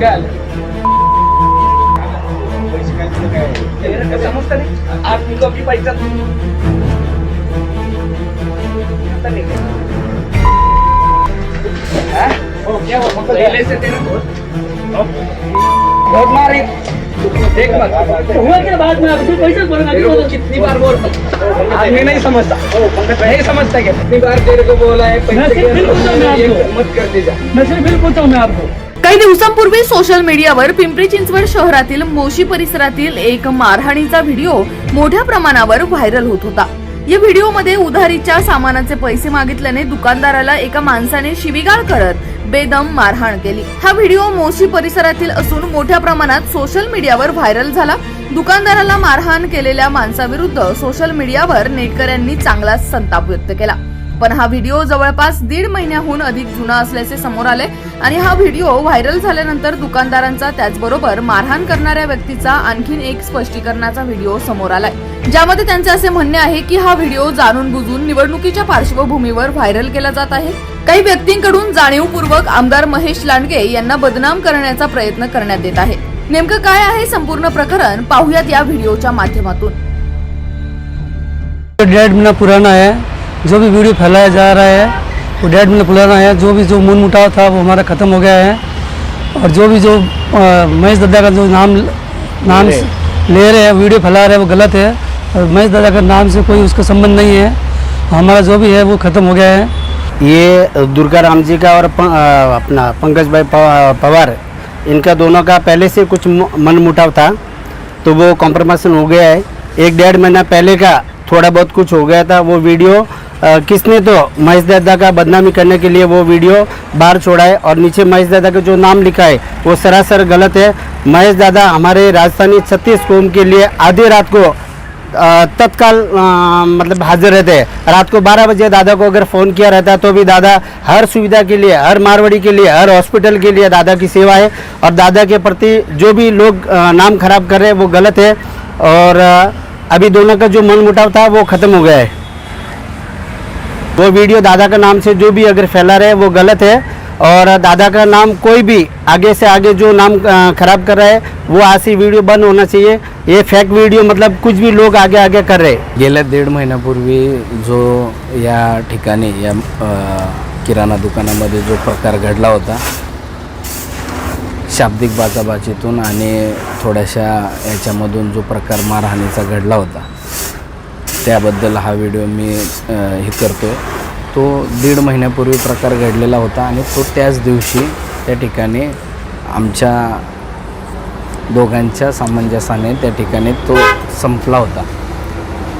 काय आलं पैसे काय तुला काय कसं समजतं नाही आज मी कॉफी पाहिजे हो क्या हुआ? पंकज? पहले से तेरे बहुत बहुत मारे। देख मत। हुआ क्या बाद में? आपको पैसे भरना तेरे को कितनी बार बोल आदमी नहीं समझता। नहीं समझता क्या? कितनी बार तेरे को बोला है पैसे नसीब के बिल्कुल तो मैं ये आपको- मत करते जा। मैं सिर्फ बिल पूछता हूँ मैं आपको। काही दिवसांपूर्वी सोशल मीडियावर पिंपरी चिंचवड शहरातील मोशी परिसरातील एक मारहाणीचा व्हिडिओ मोठ्या प्रमाणावर व्हायरल होत होता. या व्हिडिओमध्ये उधारीच्या सामानाचे पैसे मागितल्याने दुकानदाराला एका माणसाने शिवीगाळ करत बेदम मारहाण केली. हा व्हिडिओ मोशी परिसरातील असून मोठ्या प्रमाणात सोशल मीडियावर व्हायरल झाला. दुकानदाराला मारहाण केलेल्या माणसाविरुद्ध सोशल मीडियावर नेटकऱ्यांनी चांगलाच संताप व्यक्त केला. पण हा व्हिडिओ जवळपास दीड महिन्याहून अधिक जुना असल्याचे समोर आले आणि हा व्हिडिओ व्हायरल झाल्यानंतर दुकानदारांचा त्याचबरोबर मारहाण करणाऱ्या व्यक्तीचा आणखीन एक स्पष्टीकरणाचा व्हिडिओ समोर आलाय. ज्यामध्ये त्यांचे असे म्हणणे आहे की हा व्हिडिओ जाणून बुजून निवडणुकीच्या पार्श्वभूमीवर व्हायरल केला जात आहे. काही व्यक्तींकडून जाणीवपूर्वक आमदार महेश लांडगे यांना बदनाम करण्याचा प्रयत्न करण्यात येत आहे. नेमकं काय आहे संपूर्ण प्रकरण पाहुयात या व्हिडिओच्या माध्यमातून. डेढ़ महीना पुराना है जो भी वीडियो फैलाया जा रहा है वो डेढ़ महीना पुराना है जो भी जो मन मुटाव था वो हमारा ख़त्म हो गया है। और जो भी जो महेश दादा का जो नाम नाम ले रहे हैं। वीडियो फैला रहे हैं वो गलत है। और महेश दादा का नाम से कोई उसका संबंध नहीं है। हमारा जो भी है वो ख़त्म हो गया है। ये दुर्गा राम जी का और प- अपना पंकज भाई पवार इनका दोनों का पहले से कुछ मन मुटाव था तो वो कॉम्प्रोमाइज़न हो गया है। एक डेढ़ महीना पहले का थोड़ा बहुत कुछ हो गया था वो वीडियो किसने तो महेश दादा का बदनामी करने के लिए वो वीडियो बाहर छोड़ा है और नीचे महेश दादा का जो नाम लिखा है, वो सरासर गलत है। महेश दादा हमारे राजधानी छत्तीस कोम के लिए आधी रात को तत्काल मतलब हाजिर रहते हैं। रात को 12 बजे दादा को अगर फ़ोन किया रहता है तो भी दादा हर सुविधा के लिए, हर मारवाड़ी के लिए, हर हॉस्पिटल के लिए दादा की सेवा है और दादा के प्रति जो भी लोग नाम खराब कर रहे हैं वो गलत है और अभी दोनों का जो मन मुटाव था वो ख़त्म हो गया है। वो वीडियो दादा का नाम से जो भी अगर फैला रहे हैं वो गलत है। और दादा का नाम कोई भी आगे से आगे जो नाम खराब कर रहा है वो ऐसी वीडियो बंद होना चाहिए। ये फेक वीडियो मतलब कुछ भी लोग आगे आगे कर रहे हैं। गेल्या दीड महिन्यापूर्वी जो या ठिकाणी या किराणा दुकानामध्ये जो प्रकार घडला होता शाब्दिक बाचाबाचीतून आणि थोड्याशा याच्यामधून जो प्रकार मारहाणीचा घडला होता त्याबद्दल हा व्हिडिओ मी हे करतो तो दीड महिन्यापूर्वी प्रकार घडलेला होता आणि तो त्याच दिवशी त्या ठिकाणी आमच्या दोघांच्या सामंजस्याने त्या ठिकाणी तो संपला होता.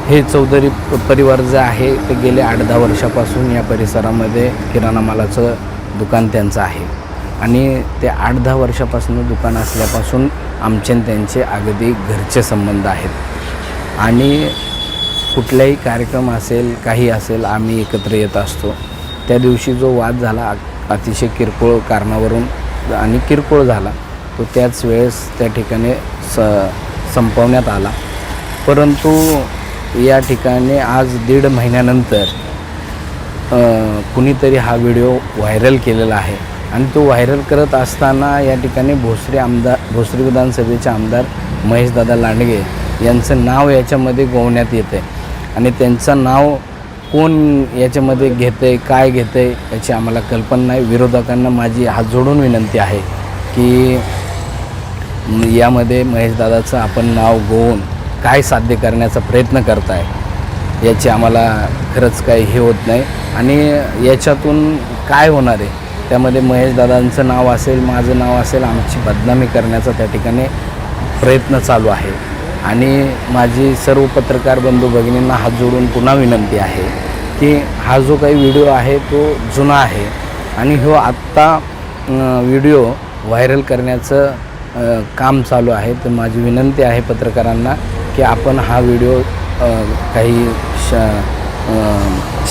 हे चौधरी प- परिवार जे आहे ते गेले आठ दहा वर्षापासून या परिसरामध्ये किराणा मालाचं दुकान त्यांचं आहे. आणि ते आठ दहा वर्षापासून दुकान असल्यापासून आमचे त्यांचे अगदी घरचे संबंध आहेत. आणि कुठलाही कार्यक्रम असेल काही असेल आम्ही एकत्र येत असतो. त्या दिवशी जो वाद झाला अतिशय किरकोळ कारणावरून आणि किरकोळ झाला तो त्याच वेळेस त्या ठिकाणी स संपवण्यात आला. परंतु या ठिकाणी आज दीड महिन्यानंतर कुणीतरी हा व्हिडिओ व्हायरल केलेला आहे. आणि तो व्हायरल करत असताना या ठिकाणी भोसरी आमदार भोसरी विधानसभेचे आमदार महेशदादा लांडगे यांचं नाव याच्यामध्ये गोवण्यात येतं आहे आणि त्यांचं नाव कोण याच्यामध्ये घेतं आहे काय घेतं आहे याची आम्हाला कल्पना नाही. विरोधकांना माझी हात जोडून विनंती आहे की यामध्ये महेशदादाचं आपण नाव गोवून काय साध्य करण्याचा प्रयत्न करताय याची आम्हाला खरंच काही हे होत नाही. आणि याच्यातून काय होणार आहे त्यामध्ये महेशदादांचं नाव असेल माझं नाव असेल आमची बदनामी करण्याचा त्या ठिकाणी प्रयत्न चालू आहे. आणि माझी सर्व पत्रकार बंधू भगिनींना हात जोडून पुन्हा विनंती आहे की हा जो काही व्हिडिओ आहे तो जुना आहे आणि हो आत्ता व्हिडिओ व्हायरल करण्याचं काम चालू आहे. तर माझी विनंती आहे पत्रकारांना की आपण हा व्हिडिओ काही श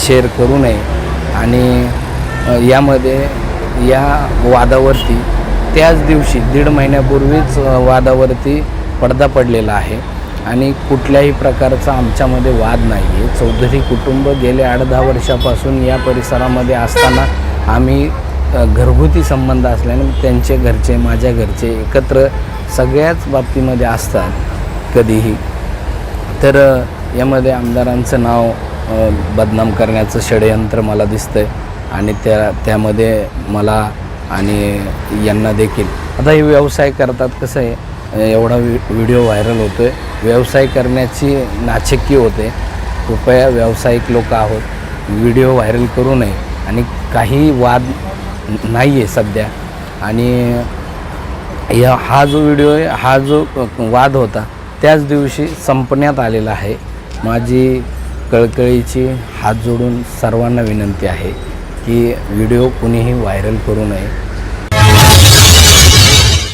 शेअर करू नये आणि यामध्ये या वादावरती त्याच दिवशी दीड महिन्यापूर्वीच वादावरती पडदा पडलेला आहे आणि कुठल्याही प्रकारचा आमच्यामध्ये वाद नाही आहे चौधरी कुटुंब गेले आठ दहा वर्षापासून या परिसरामध्ये असताना आम्ही घरगुती संबंध असल्याने त्यांचे घरचे माझ्या घरचे एकत्र सगळ्याच बाबतीमध्ये असतात कधीही. तर यामध्ये आमदारांचं नाव बदनाम करण्याचं षडयंत्र मला दिसतं आहे आणि त्या त्यामध्ये मला आणि यांना देखील. आता हे व्यवसाय करतात कसं आहे एवढा वि व्हिडिओ व्हायरल होतो आहे व्यवसाय करण्याची नाचक्की होते. कृपया व्यावसायिक लोक आहोत. व्हिडिओ व्हायरल करू नये. आणि काही वाद नाही आहे सध्या. आणि या हा जो व्हिडिओ आहे हा जो वाद होता त्याच दिवशी संपण्यात आलेला आहे. माझी कळकळीची हात जोडून सर्वांना विनंती आहे की व्हिडिओ कुणीही व्हायरल करू नये.